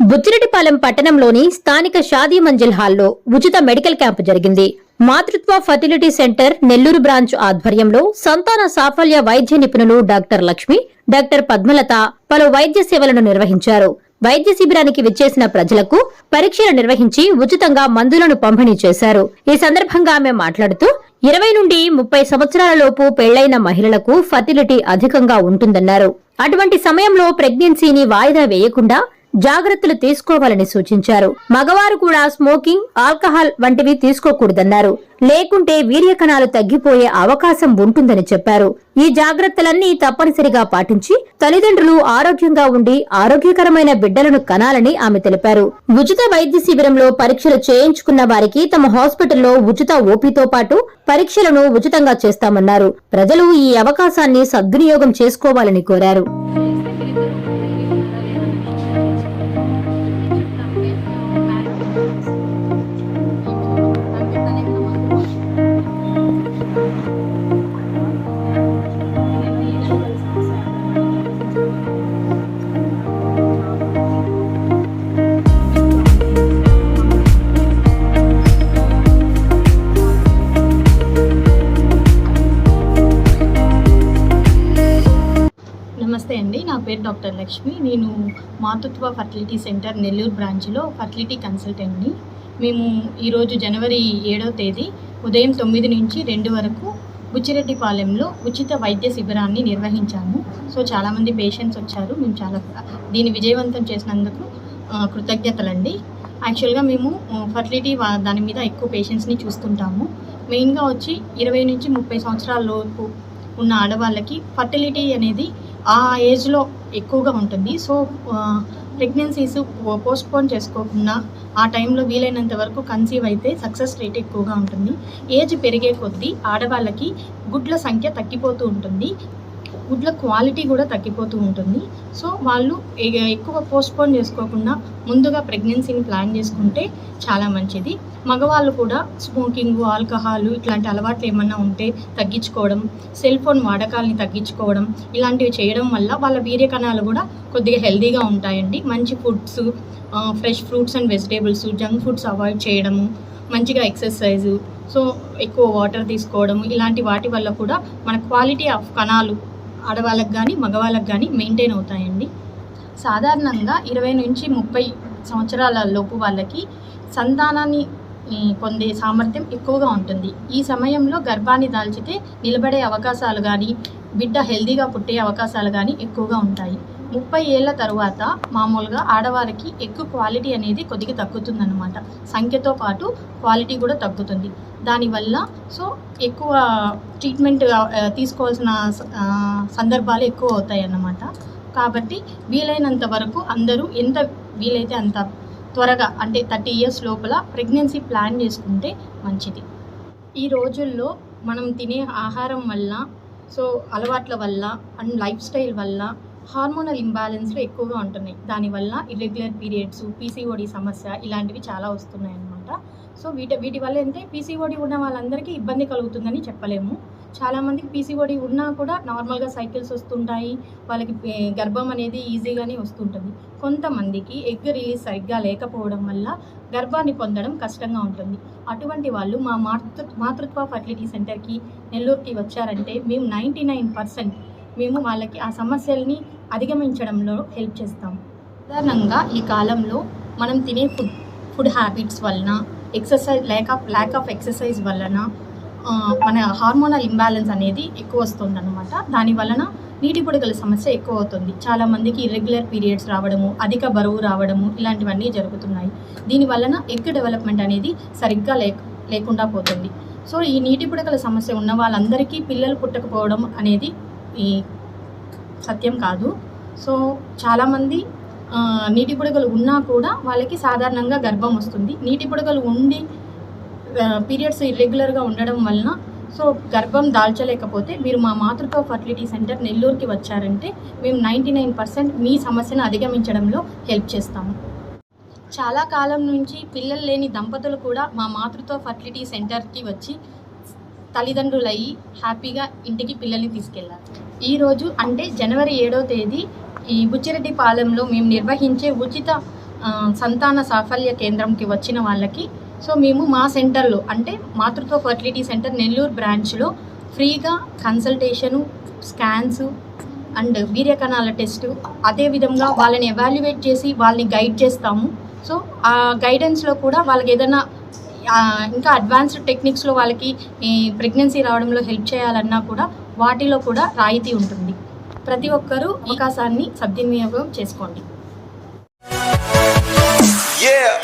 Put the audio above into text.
బుచ్చిరెడ్డిపాలెం పట్టణంలోని స్థానిక షాదీ మంజిల్ హాల్లో ఉచిత మెడికల్ క్యాంపు జరిగింది. మాతృత్వ ఫర్టిలిటీ సెంటర్ నెల్లూరు బ్రాంచ్ ఆధ్వర్యంలో సంతాన సాఫల్య వైద్య నిపుణులు డాక్టర్ లక్ష్మి డాక్టర్ పద్మలత పలు వైద్య సేవలను నిర్వహించారు. వైద్య శిబిరానికి విచ్చేసిన ప్రజలకు పరీక్షలు నిర్వహించి ఉచితంగా మందులను పంపిణీ చేశారు. ఈ సందర్భంగా ఆమె మాట్లాడుతూ ఇరవై నుండి ముప్పై సంవత్సరాల లోపు పెళ్ళైన మహిళలకు ఫర్టిలిటీ అధికంగా ఉంటుందన్నారు. అటువంటి సమయంలో ప్రెగ్నెన్సీని వాయిదా వేయకుండా జాగ్రత్తలు తీసుకోవాలని సూచించారు. మగవారు కూడా స్మోకింగ్ ఆల్కహాల్ వంటివి తీసుకోకూడదన్నారు. లేకుంటే వీర్యకణాలు తగ్గిపోయే అవకాశం ఉంటుందని చెప్పారు. ఈ జాగ్రత్తలన్నీ తప్పనిసరిగా పాటించి తల్లిదండ్రులు ఆరోగ్యంగా ఉండి ఆరోగ్యకరమైన బిడ్డలను కనాలని ఆమె తెలిపారు. ఉచిత వైద్య శిబిరంలో పరీక్షలు చేయించుకున్న వారికి తమ హాస్పిటల్లో ఉచిత ఓపీతో పాటు పరీక్షలను ఉచితంగా చేస్తామన్నారు. ప్రజలు ఈ అవకాశాన్ని సద్వినియోగం చేసుకోవాలని కోరారు. నమస్తే అండి. నా పేరు డాక్టర్ లక్ష్మి. నేను మాతృత్వ ఫర్టిలిటీ సెంటర్ నెల్లూరు బ్రాంచ్లో ఫర్టిలిటీ కన్సల్టెంట్ని మేము ఈరోజు జనవరి ఏడవ తేదీ ఉదయం తొమ్మిది నుంచి రెండు వరకు బుచ్చిరెడ్డిపాలెంలో ఉచిత వైద్య శిబిరాన్ని నిర్వహించాము. సో చాలామంది పేషెంట్స్ వచ్చారు. మేము చాలా దీన్ని విజయవంతం చేసినందుకు కృతజ్ఞతలండి. యాక్చువల్గా మేము ఫర్టిలిటీ దాని మీద ఎక్కువ పేషెంట్స్ని చూస్తుంటాము. మెయిన్గా వచ్చి ఇరవై నుంచి ముప్పై సంవత్సరాల లోపు ఉన్న ఆడవాళ్ళకి ఫర్టిలిటీ అనేది ఆ ఏజ్లో ఎక్కువగా ఉంటుంది. సో ప్రెగ్నెన్సీస్ పోస్ట్పోన్ చేసుకోకుండా ఆ టైంలో వీలైనంత వరకు కన్సీవ్ అయితే సక్సెస్ రేట్ ఎక్కువగా ఉంటుంది. ఏజ్ పెరిగే కొద్దీ ఆడవాళ్ళకి గుడ్ల సంఖ్య తగ్గిపోతూ ఉంటుంది. ఫుడ్ల క్వాలిటీ కూడా తగ్గిపోతూ ఉంటుంది. సో వాళ్ళు ఎక్కువ పోస్ట్పోన్ చేసుకోకుండా ముందుగా ప్రెగ్నెన్సీని ప్లాన్ చేసుకుంటే చాలా మంచిది. మగవాళ్ళు కూడా స్మోకింగ్ ఆల్కహాల్ ఇట్లాంటి అలవాట్లు ఏమన్నా ఉంటే తగ్గించుకోవడం సెల్ ఫోన్ వాడకాలని తగ్గించుకోవడం ఇలాంటివి చేయడం వల్ల వాళ్ళ వీర్య కణాలు కూడా కొద్దిగా హెల్దీగా ఉంటాయండి. మంచి foods fresh fruits and vegetables junk foods avoid చేయడము మంచిగా ఎక్సర్సైజు సో ఎక్కువ వాటర్ తీసుకోవడం ఇలాంటి వాటి వల్ల కూడా మన క్వాలిటీ ఆఫ్ కణాలు ఆడవాళ్ళకి కానీ మగవాళ్ళకి కానీ మెయింటైన్ అవుతాయండి. సాధారణంగా ఇరవై నుంచి ముప్పై సంవత్సరాల లోపు వాళ్ళకి సంతానాన్ని పొందే సామర్థ్యం ఎక్కువగా ఉంటుంది. ఈ సమయంలో గర్భాన్ని దాల్చితే నిలబడే అవకాశాలు కానీ బిడ్డ హెల్దీగా పుట్టే అవకాశాలు కానీ ఎక్కువగా ఉంటాయి. ముప్పై ఏళ్ళ తరువాత మామూలుగా ఆడవారికి ఎక్కువ క్వాలిటీ అనేది కొద్దిగా తగ్గుతుందన్నమాట. సంఖ్యతో పాటు క్వాలిటీ కూడా తగ్గుతుంది. దానివల్ల సో ఎక్కువ ట్రీట్మెంట్ తీసుకోవాల్సిన సందర్భాలు ఎక్కువ అవుతాయి అన్నమాట కాబట్టి వీలైనంత వరకు అందరూ ఎంత వీలైతే అంత త్వరగా అంటే థర్టీ ఇయర్స్ లోపల ప్రెగ్నెన్సీ ప్లాన్ చేసుకుంటే మంచిది. ఈ రోజుల్లో మనం తినే ఆహారం వల్ల సో అలవాట్ల వల్ల అండ్ లైఫ్ స్టైల్ వల్ల హార్మోనల్ ఇంబ్యాలెన్స్లు ఎక్కువగా ఉంటున్నాయి. దానివల్ల ఇర్రెగ్యులర్ పీరియడ్స్ పీసీఓడి సమస్య ఇలాంటివి చాలా వస్తున్నాయి అన్నమాట సో వీటి వీటి వల్ల ఏంటంటే పీసీఓడి ఉన్న వాళ్ళందరికీ ఇబ్బంది కలుగుతుందని చెప్పలేము. చాలామందికి పీసీఓడి ఉన్నా కూడా నార్మల్గా సైకిల్స్ వస్తుంటాయి. వాళ్ళకి గర్భం అనేది ఈజీగానే వస్తుంటుంది. కొంతమందికి ఎగ్ రిలీజ్ సరిగ్గా లేకపోవడం వల్ల గర్భాన్ని పొందడం కష్టంగా ఉంటుంది. అటువంటి వాళ్ళు మా మాతృ మాతృత్వ ఫర్టిలిటీ సెంటర్కి నెల్లూరుకి వచ్చారంటే మేము నైంటీ నైన్ పర్సెంట్ మేము వాళ్ళకి ఆ సమస్యల్ని అధిగమించడంలో హెల్ప్ చేస్తాం. సాధారణంగా ఈ కాలంలో మనం తినే ఫుడ్ ఫుడ్ హ్యాబిట్స్ వలన exercise lack of lack of exercise వలన మన హార్మోనల్ ఇంబ్యాలెన్స్ అనేది ఎక్కువ వస్తుంది అనమాట దాని వలన నీటి పొడుగుల సమస్య ఎక్కువ అవుతుంది. చాలామందికి ఇర్రెగ్యులర్ పీరియడ్స్ రావడము అధిక బరువు రావడము ఇలాంటివన్నీ జరుగుతున్నాయి. దీని వలన ఎగ్ డెవలప్మెంట్ అనేది సరిగ్గా లేక లేకుండా పోతుంది. సో ఈ నీటి పుడకల సమస్య ఉన్న వాళ్ళందరికీ పిల్లలు పుట్టకపోవడం అనేది ఈ సత్యం కాదు. సో చాలామంది నీటి బుడగలు ఉన్నా కూడా వాళ్ళకి సాధారణంగా గర్భం వస్తుంది. నీటి బుడగలు ఉండి పీరియడ్స్ ఇర్రెగ్యులర్గా ఉండడం వలన సో గర్భం దాల్చలేకపోతే మీరు మా మాతృత్వ ఫర్టిలిటీ సెంటర్ నెల్లూరుకి వచ్చారంటే మేము నైంటీ నైన్ పర్సెంట్ మీ సమస్యను అధిగమించడంలో హెల్ప్ చేస్తాము. చాలా కాలం నుంచి పిల్లలు లేని దంపతులు కూడా మా మాతృత్వ ఫర్టిలిటీ సెంటర్కి వచ్చి తల్లిదండ్రులయ్యి హ్యాపీగా ఇంటికి పిల్లల్ని తీసుకెళ్ళాలి ఈరోజు అంటే జనవరి ఏడో తేదీ ఈ బుచ్చిరెడ్డిపాలెంలో మేము నిర్వహించే ఉచిత సంతాన సాఫల్య కేంద్రంకి వచ్చిన వాళ్ళకి సో మేము మా సెంటర్లో అంటే మాతృత్వ ఫర్టిలిటీ సెంటర్ నెల్లూరు బ్రాంచ్లో ఫ్రీగా కన్సల్టేషను స్కాన్స్ అండ్ వీర్యకణాల టెస్టు అదేవిధంగా వాళ్ళని ఎవాల్యుయేట్ చేసి వాళ్ళని గైడ్ చేస్తాము. సో ఆ గైడెన్స్లో కూడా వాళ్ళకి ఏదైనా ఇంకా అడ్వాన్స్డ్ టెక్నిక్స్లో వాళ్ళకి ప్రెగ్నెన్సీ రావడంలో హెల్ప్ చేయాలన్నా కూడా వాటిలో కూడా రాయితీ ఉంటుంది ప్రతి ఒక్కరూ అవకాశాన్ని సద్వినియోగం చేసుకోండి Yeah!